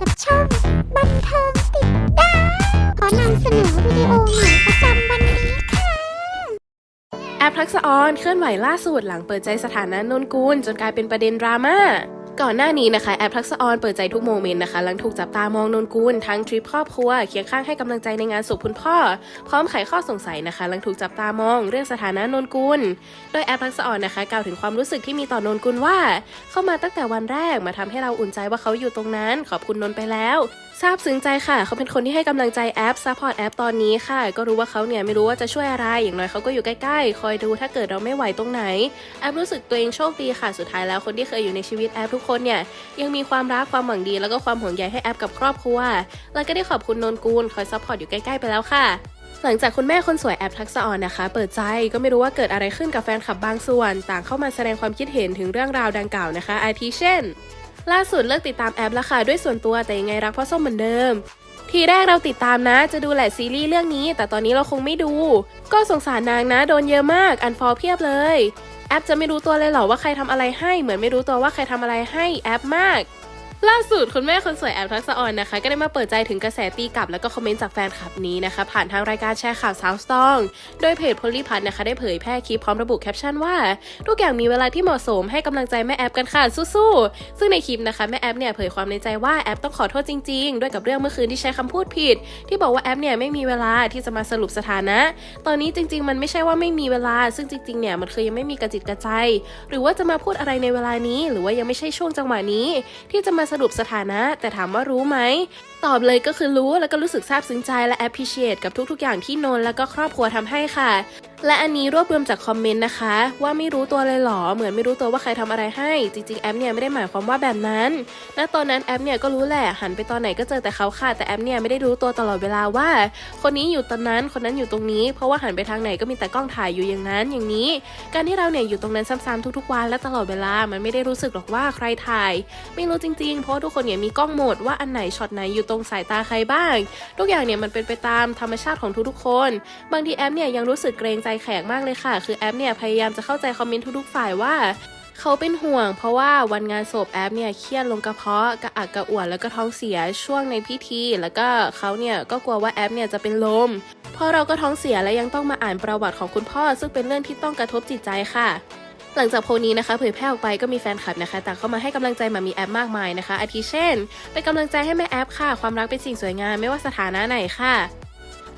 กับช่อง บันเทิงติดดาวขอนำเสนอวิดีโอใหม่ประจำวันนี้ค่ะ แอปทักษะออนเคลื่อนไหวล่าสุดหลังเปิดใจสถานะนนกูลจนกลายเป็นประเด็นดราม่า ก่อนหน้านี้นะคะแอปทักษออนเปิดใจทุกโมเมนต์นะคะหลังถูกจับตามองนนกุลทั้งทริปครอบครัวเคียงข้างให้กำลังใจในงานศพคุณพ่อ พร้อมไขข้อสงสัยนะคะหลังถูกจับตามองเรื่องสถานะนนกุลโดยแอปทักษออนนะคะกล่าวถึงความรู้สึกที่มีต่อนนกุลว่า เข้ามาตั้งแต่วันแรกมาทำให้เราอุ่นใจว่าเขาอยู่ตรงนั้น ขอบคุณนนไปแล้วซาบซึ้งใจค่ะ เขาเป็นคนที่ให้กำลังใจแอปซัพพอร์ตแอปตอนนี้ค่ะ ก็รู้ว่าเขาเนี่ยไม่รู้ว่าจะช่วยอะไรอย่างน้อยเขาก็อยู่ใกล้ๆ คอยดูถ้าเกิดเราไม่ไหวตรงไหนแอปรู้สึกตัวเองโชคดีค่ะสุดท้ายแล้วคนที่เคยอยู่ในชีวิตแอปทุกคนเนี่ยยังมีความรักความหวังดี แล้วก็ความห่วงใยให้แอปกับครอบครัว แล้วก็ได้ขอบคุณนนกูลคอยซัพพอร์ตอยู่ใกล้ๆไปแล้วค่ะหลังจากคุณแม่คนสวยแอปทักษะออนนะคะ เปิดใจก็ไม่รู้ว่าเกิดอะไรขึ้นกับแฟนคลับบางส่วน ต่างเข้ามาแสดงความคิดเห็นถึงเรื่องราวดังกล่าวนะคะอาทิเช่น ล่าสุดเลิกติดตามแอปแล้วค่ะด้วยส่วนตัวแต่ยังไงรักพ่อส้มเหมือนเดิม ทีแรกเราติดตามนะ จะดูแหละซีรีส์เรื่องนี้ แต่ตอนนี้เราคงไม่ดู ก็สงสารนางนะโดนเยอะมากอันฟอลเพียบเลย แอปจะไม่รู้ตัวเลยเหรอว่าใครทำอะไรให้ เหมือนไม่รู้ตัวว่าใครทำอะไรให้แอปมาก ล่าสุดคุณแม่คนสวยแอปทักษะออนนะคะ ก็ได้มาเปิดใจถึงกระแสตีกลับ แล้วก็คอมเมนต์จากแฟนคลับนี้นะคะ ผ่านทางรายการแชร์ข่าวสาวสตอง โดยเพจพลิพัทนะคะ ได้เผยแพร่คลิปพร้อมระบุแคปชั่นว่า ทุกอย่างมีเวลาที่เหมาะสมให้กำลังใจแม่แอปกันค่ะสู้ๆซึ่งในคลิปนะคะแม่แอปเนี่ยเผยความในใจว่าแอปต้องขอโทษจริง ๆ ด้วยกับเรื่องเมื่อคืนที่ใช้คำพูดผิด ที่บอกว่าแอปเนี่ยไม่มีเวลาที่จะมาสรุปสถานะ ตอนนี้จริง ๆ มันไม่ใช่ว่าไม่มีเวลา ซึ่งจริงๆเนี่ยมันคือยังไม่มีกระจิตกระใจ หรือว่าจะมาพูดอะไรในเวลานี้ หรือว่ายังไม่ใช่ช่วงจังหวะนี้ ที่จะมาสรุปสถานะ แต่ถามว่ารู้ไหม ตอบเลยก็คือรู้แล้วก็รู้สึกซาบซึ้งใจและ appreciate กับทุกๆ อย่างที่นนแล้วก็ครอบครัวทำให้ค่ะ และอันนี้รวบรวมจากคอมเมนต์นะคะ ว่าไม่รู้ตัวเลยหรอ เหมือนไม่รู้ตัวว่าใครทำอะไรให้ จริงๆแอปเนี่ยไม่ได้หมายความว่าแบบนั้นณตอนนั้นแอปเนี่ยก็รู้แหละหันไปตอนไหนก็เจอแต่เขาค่ะแต่แอปเนี่ยไม่ได้รู้ตัวตลอดเวลาว่า คนนี้อยู่ตรงนั้นคนนั้นอยู่ตรงนี้ เพราะว่าหันไปทางไหนก็มีแต่กล้องถ่ายอยู่อย่างนั้นอย่างนี้ การที่เราเนี่ยอยู่ตรงนั้นซ้ำๆทุกๆวันและตลอดเวลามันไม่ได้รู้สึกหรอกว่าใครถ่าย ไม่รู้จริงๆ เพราะทุกคนเนี่ยมีกล้องหมดว่าอันไหนช็อตไหนอยู่ตรงสายตาใครบ้าง ทุกอย่างเนี่ยมันเป็นไปตามธรรมชาติของทุกๆคน บางทีแอปเนี่ยยังรู้สึกเกรงใจใจแขกมากเลยค่ะ คือแอปเนี่ยพยายามจะเข้าใจคอมเมนต์ทุกๆฝ่ายว่าเขาเป็นห่วงเพราะว่าวันงานศพแอปเนี่ยเครียดลงกระเพาะกระอักกระอ่วนแล้วก็ท้องเสียช่วงในพิธี แล้วก็เขาเนี่ยก็กลัวว่าแอปเนี่ยจะเป็นลมเพราะเราก็ท้องเสียและยังต้องมาอ่านประวัติของคุณพ่อ ซึ่งเป็นเรื่องที่ต้องกระทบจิตใจค่ะ หลังจากโพนี้นะคะ เผยแพร่ออกไปก็มีแฟนคลับนะคะต่างเข้ามาให้กำลังใจมามีแอปมากมายนะคะ อาทิเช่นเป็นกำลังใจให้แม่แอปค่ะ ความรักเป็นสิ่งสวยงามไม่ว่าสถานะไหนค่ะ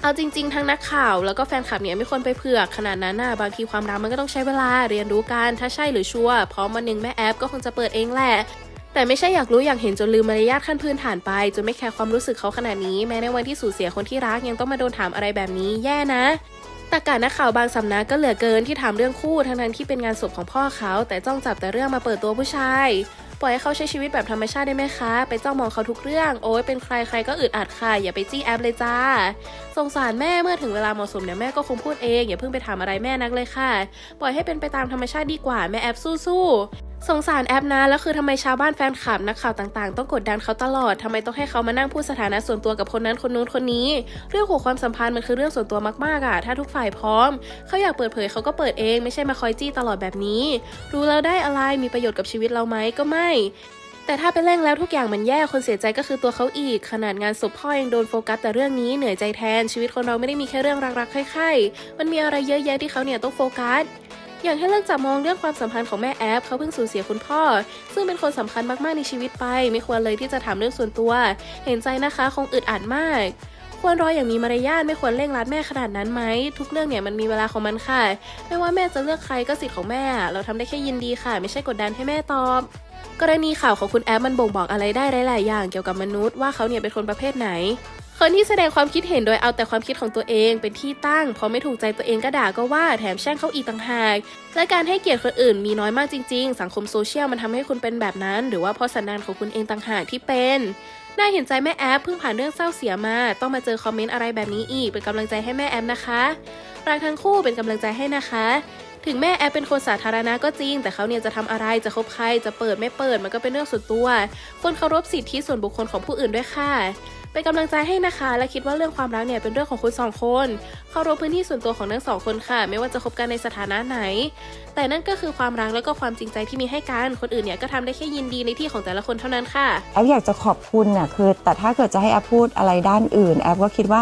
เอาจริงๆ ทั้งนักข่าวแล้วก็แฟนคลับเนี่ยไม่ควรไปเผือกขนาดนั้นนะบางทีความรักมันก็ต้องใช้เวลาเรียนรู้กันถ้าใช่หรือชัวร์พร้อมวันหนึ่งแม่แอปก็คงจะเปิดเองแหละแต่ไม่ใช่อยากรู้อยากเห็นจนลืมมารยาทขั้นพื้นฐานไปจนไม่แคร์ความรู้สึกเขาขนาดนี้ แม้ในวันที่สูญเสียคนที่รักยังต้องมาโดนถามอะไรแบบนี้แย่นะแต่การนักข่าวบางสำนักก็เหลือเกินที่ถามเรื่องคู่ทั้งนั้นที่เป็นงานศพของพ่อเขา แต่จ้องจับแต่เรื่องมาเปิดตัวผู้ชาย ปล่อยให้เขาใช้ชีวิตแบบธรรมชาติได้ไหมคะ ไปจ้องมองเขาทุกเรื่อง โอ้ยเป็นใครใครก็อึดอัดค่ะอย่าไปจี้แอปเลยจ้า สงสารแม่เมื่อถึงเวลาเหมาะสมเนี่ยแม่ก็คงพูดเองอย่าเพิ่งไปถามอะไรแม่นักเลยค่ะ ปล่อยให้เป็นไปตามธรรมชาติดีกว่าแม่แอปสู้ๆ สงสารแอปนะแล้วคือทำไมชาวบ้านแฟนคลับนักข่าวต่างๆ ต้องกดดันเขาตลอดทำไมต้องให้เขามานั่งพูดสถานะส่วนตัวกับคนนั้นคนนู้นคนนี้ เรื่องของความสัมพันธ์มันคือเรื่องส่วนตัวมากๆอะถ้าทุกฝ่ายพร้อม เขาอยากเปิดเผยเขาก็เปิดเองไม่ใช่มาคอยจี้ตลอดแบบนี้ รู้แล้วได้อะไรมีประโยชน์กับชีวิตเราไหมก็ไม่แต่ถ้าไปเร่งแล้วทุกอย่างมันแย่คนเสียใจก็คือตัวเขาอีก ขนาดงานศพพ่อยังโดนโฟกัสแต่เรื่องนี้เหนื่อยใจแทนชีวิตคนเราไม่ได้มีแค่เรื่องรักๆใคร่ๆมันมีอะไรเยอะแยะที่เขาเนี่ยต้องโฟกัส อย่างให้เลิกจับมองเรื่องความสัมพันธ์ของแม่แอปเขาเพิ่งสูญเสียคุณพ่อ ซึ่งเป็นคนสำคัญมากๆในชีวิตไป ไม่ควรเลยที่จะถามเรื่องส่วนตัว เห็นใจนะคะคงอึดอัดมากควรรออย่างมีมารยาทไม่ควรเร่งรัดแม่ขนาดนั้นไหม ทุกเรื่องเนี่ยมันมีเวลาของมันค่ะ ไม่ว่าแม่จะเลือกใครก็สิทธิ์ของแม่ เราทำได้แค่ยินดีค่ะ ไม่ใช่กดดันให้แม่ตอบกรณีข่าวของคุณแอปมันบ่งบอกอะไรได้หลาย ๆ อย่างเกี่ยวกับมนุษย์ว่าเขาเนี่ยเป็นคนประเภทไหน คนที่แสดงความคิดเห็นโดยเอาแต่ความคิดของตัวเองเป็นที่ตั้งพอไม่ถูกใจตัวเองก็ด่าก็ว่าแถมแช่งเขาอีกต่างหากและการให้เกียรติคนอื่นมีน้อยมากจริงๆ สังคมโซเชียลมันทำให้คุณเป็นแบบนั้น หรือว่าเพราะสันดานของคุณเองต่างหากที่เป็นน่าเห็นใจแม่แอปเพิ่งผ่านเรื่องเศร้าเสียมา ต้องมาเจอคอมเมนต์อะไรแบบนี้อีก เป็นกำลังใจให้แม่แอปนะคะรักทั้งคู่เป็นกำลังใจให้นะคะ ถึงแม่แอปเป็นคนสาธารณะก็จริง แต่เขาเนี่ยจะทำอะไรจะคบใครจะเปิดไม่เปิดมันก็เป็นเรื่องส่วนตัวควรเคารพสิทธิส่วนบุคคลของผู้อื่นด้วยค่ะ เป็นกำลังใจให้นะคะ และคิดว่าเรื่องความรักเนี่ยเป็นเรื่องของคุณสองคนเคารพพื้นที่ส่วนตัวของทั้งสองคนค่ะ ไม่ว่าจะคบกันในสถานะไหน แต่นั่นก็คือความรักแล้วก็ความจริงใจที่มีให้กันคนอื่นเนี่ยก็ทำได้แค่ยินดีในที่ของแต่ละคนเท่านั้นค่ะแอปอยากจะขอบคุณน่ะคือ แต่ถ้าเกิดจะให้แอปพูดอะไรด้านอื่นแอปก็คิดว่า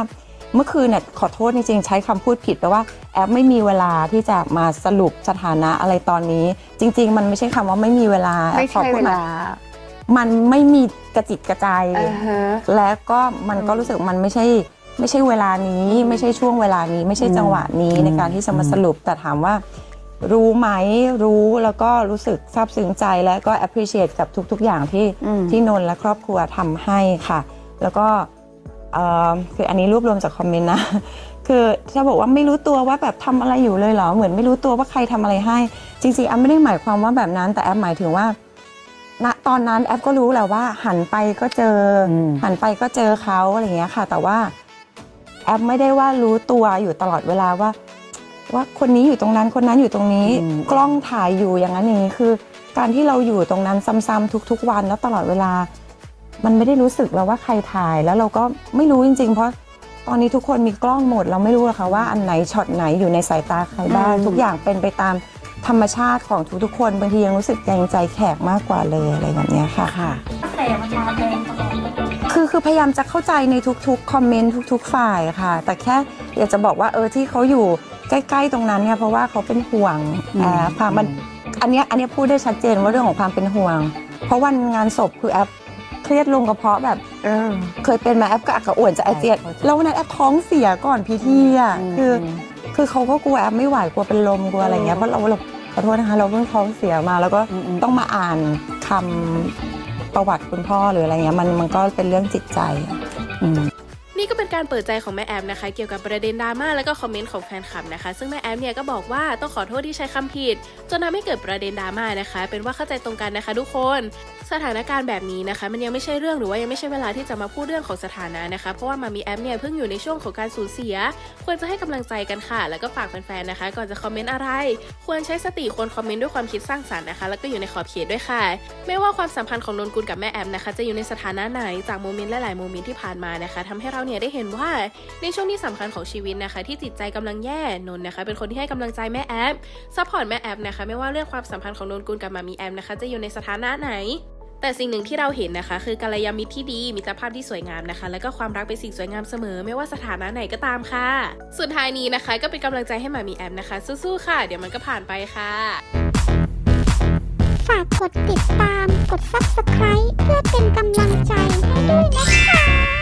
เมื่อคืนเนี่ยขอโทษจริงๆใช้คำพูดผิดแปลว่าแอปไม่มีเวลาที่จะมาสรุปสถานะอะไรตอนนี้ จริง ๆ มันไม่ใช่คำว่าไม่มีเวลาไม่ขอใช่พูเวดใหม่ลา มันไม่มีกระจิตกระใจ อ่าฮะ และก็มันก็อืมรู้สึกมันไม่ใช่ไม่ใช่เวลานี้ ไม่ใช่ช่วงเวลานี้ ไม่ใช่จังหวะนี้อืมในการที่จะมาสรุปแต่ถามว่า รู้ไหมรู้แล้วก็รู้สึกซาบซึ้งใจและก็ appreciate กับทุก ๆ อย่างที่อืม ที่นนท์และครอบครัวทำให้ค่ะ แล้วก็เอ่อคืออันนี้รวบรวมจากคอมเมนต์นะ คือจะบอกว่าไม่รู้ตัวว่าแบบทำอะไรอยู่เลยเหรอเหมือนไม่รู้ตัวว่าใครทำอะไรให้ จริงๆแอปไม่ได้หมายความว่าแบบนั้นแต่แอปหมายถึงว่าณ ตอนนั้นแอปก็รู้แหละว่า หันไปก็เจออม หันไปก็เจอเขาอะไรอย่างเงี้ยค่ะ แต่ว่าแอปไม่ได้ว่ารู้ตัวอยู่ตลอดเวลาว่า ว่าคนนี้อยู่ตรงนั้นคนนั้นอยู่ตรงนี้ อืม กล้องถ่ายอยู่อย่างนั้นอย่างนี้คือ การที่เราอยู่ตรงนั้นซ้ำๆทุก ๆ วันแล้วตลอดเวลา มันไม่ได้รู้สึกแล้วว่าใครถ่ายแล้วเราก็ไม่รู้จริง ๆ เพราะตอนนี้ทุกคนมีกล้องหมด เราไม่รู้หรอกค่ะว่าอันไหนช็อตไหนอยู่ในสายตาใครบ้างอืม ทุกอย่างเป็นไปตาม ธรรมชาติของทุกๆคนบางทียังรู้สึกเกรงใจแขกมากกว่าเลยอะไรแบบเนี้ยค่ะ ค่ะคือคือพยายามจะเข้าใจในทุกๆ คอมเมนต์ทุก ๆ ฝ่ายค่ะ แต่แค่อยากจะบอกว่าเออที่เขาอยู่ใกล้ ๆ ตรงนั้นเนี่ยเพราะว่าเขาเป็นห่วงอืมแอปค่ะมันอันเนี้ยอันเนี้ยพูดได้ชัดเจนว่าเรื่องของความเป็นห่วง เพราะวันงานศพคือแอปเครียดลงกระเพาะแบบเออเคยเป็นมาแอปก็อักกระอ่วนจะอาเจียนใช่แล้ววันนั้นแอปท้องเสียก่อนพิธีอะอืมคือ คือเขาก็กลัวแอปไม่ไหวกลัวเป็นลมกลัวอะไรเงี้ยเพราะเราเราข อโทษนะคะ เราเพิ่งท้องเสียมาแล้วก็อืมอืมต้องมาอ่านคำประวัติคุณพ่อหรืออะไรเงี้ยมันมันก็เป็นเรื่องจิตใจอะอืมนี่ ก็เป็นการเปิดใจของแม่แอมนะคะ เกี่ยวกับประเด็นดราม่าแล้วก็คอมเมนต์ของแฟนคลับนะคะ ซึ่งแม่แอมเนี่ยก็บอกว่าต้องขอโทษที่ใช้คำผิด จนทำให้เกิดประเด็นดราม่านะคะ เป็นว่าเข้าใจตรงกันนะคะ ทุกคน สถานการณ์แบบนี้นะคะ มันยังไม่ใช่เรื่องหรือว่ายังไม่ใช่เวลาที่จะมาพูดเรื่องของสถานะนะคะ เพราะว่ามามีแอมเนี่ยเพิ่งอยู่ในช่วงของการสูญเสีย ควรจะให้กำลังใจกันค่ะ แล้วก็ฝากแฟนๆนะคะ ก่อนจะคอมเมนต์อะไร ควรใช้สติควรคอมเมนต์ด้วยความคิดสร้างสรรค์นะคะ แล้วก็อยู่ในขอบเขตด้วยค่ะ ไม่ว่าความสัมพันธ์ของนนกุลกับแม่แอมนะคะ จะอยู่ในสถานะไหนจากโมเมนต์หลายๆโมเมนต์ที่ผ่านมานะคะทำให้เราเนี่ยได้เห็นว่าในช่วงที่สำคัญของชีวิตนะคะ ที่จิตใจกำลังแย่นนนะคะ เป็นคนที่ให้กำลังใจแม่แอมซัพพอร์ตแม่แอมนะคะ ไม่ว่าเรื่องความสัมพันธ์ของนนกุลกับมามีแอมนะคะ จะอยู่ในสถานะไหนแต่สิ่งหนึ่งที่เราเห็นนะคะ คือกัลยาณมิตรที่ดีมิตรภาพที่สวยงามนะคะ แล้วก็ความรักเป็นสิ่งสวยงามเสมอ ไม่ว่าสถานะไหนก็ตามค่ะ สุดท้ายนี้นะคะ ก็เป็นกำลังใจให้มามีแอมนะคะ สู้ๆค่ะ เดี๋ยวมันก็ผ่านไปค่ะ ฝากกดติดตามกด subscribe เพื่อเป็นกำลังใจให้ด้วยนะคะ